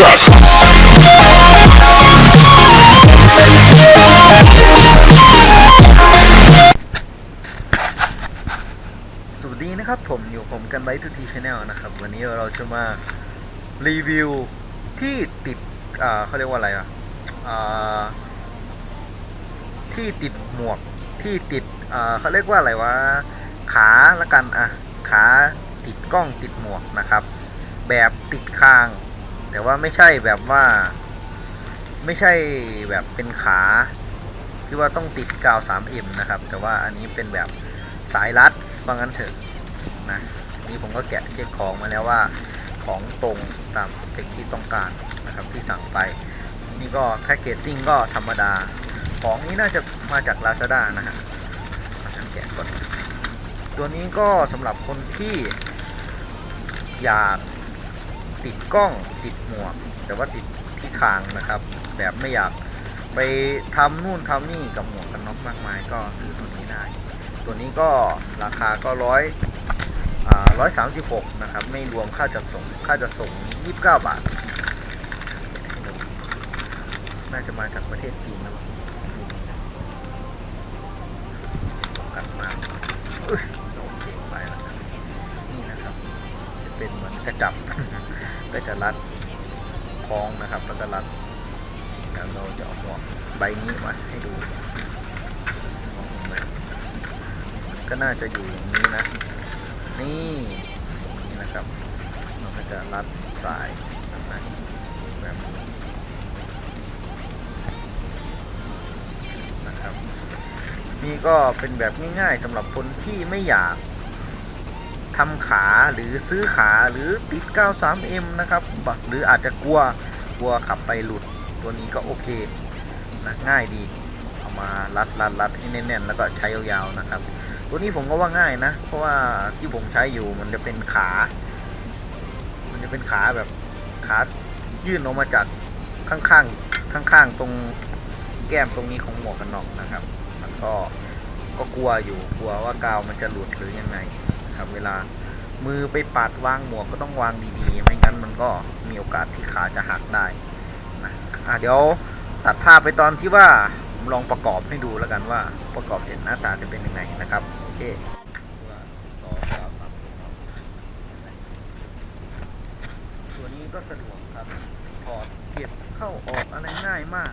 cut. สวัสดีนะครับผมอยู่ผมกันไว้ทุกทีชาแนลนะครับ วันนี้เราจะมารีวิวที่ติดอ่าเขาเรียกว่าอะไรอะอ่าที่ติดหมวกที่ติดอ่าเขาเรียกว่าอะไรวะขาละกันอะขาติดกล้องติดหมวกนะครับ แบบติดคาง แต่ว่าไม่ใช่แบบว่า ไม่ใช่แบบเป็นขา ที่ว่าต้องติดกาว 3M นะครับ แต่ว่าอันนี้เป็นแบบสายรัดว่างั้นเถอะนะนี่ผมก็แกะเช็คของมาแล้วว่าของตรงตามสเปคที่ต้องการนะครับที่สั่งไป นี่ก็แพ็กเกจจิ้งก็ธรรมดา ของนี้น่าจะมาจาก Lazada นะฮะมาทางแกะก่อนตัวนี้ก็สำหรับคนที่อยาก ติดกล้องติดหมวก แต่ว่าติดที่คางนะครับ แบบไม่อยากไปทำนู่นทำนี่กับหมวกกันน็อกมากมายก็ซื้อตัวนี้ได้ ตัวนี้ก็ราคาก็ร้อยอ่าร้อยสามสิบหกนะครับ ไม่รวมค่าจัดส่งค่าจัดส่งยี่สิบเก้าบาท น่าจะมาจากประเทศจีนนะมั้งกันมาอุ๊ยโอเคไปแล้วนี่นะครับ จะเป็นเหมือนกระจับ ก็จะรัดคล้องนะครับแล้วก็รัดแล้วเราจะเอาหมวกใบนี้มาให้ดูก็น่าจะอยู่อย่างนี้นะ นี่นี่นะครับเราก็จะรัดสายแบบนั้แบบนี้นะครับ นี่ก็เป็นแบบง่ายๆสำหรับคนที่ไม่อยาก ทำขาหรือซื้อขาหรือติด 93M นะครับหรืออาจจะกลัวกลัวขับไปหลุดตัวนี้ก็โอเคนะง่ายดีเอามารัดรัดรัดให้แน่นๆ แล้วก็ใช้ยาวๆนะครับ ตัวนี้ผมก็ว่าง่ายนะ เพราะว่าที่ผมใช้อยู่มันจะเป็นขา มันจะเป็นขาแบบขายื่นออกมาจากข้างๆข้างๆตรงแก้มตรงนี้ของหมวกกันน็อกนะครับ มันก็ก็กลัวอยู่กลัวว่ากาวมันจะหลุดหรือยังไง ครับ เวลามือไปปัดวางหมวกก็ต้องวางดีๆ ไม่งั้นมันก็มีโอกาสที่ขาจะหักได้นะอะเดี๋ยวตัดภาพไปตอนที่ว่าผมลองประกอบให้ดูแล้วกันว่าประกอบเสร็จหน้าตาจะเป็นยังไงนะครับโอเคตัวนี้ก็สะดวกครับถอดเก็บเข้าออกอะไรง่ายมาก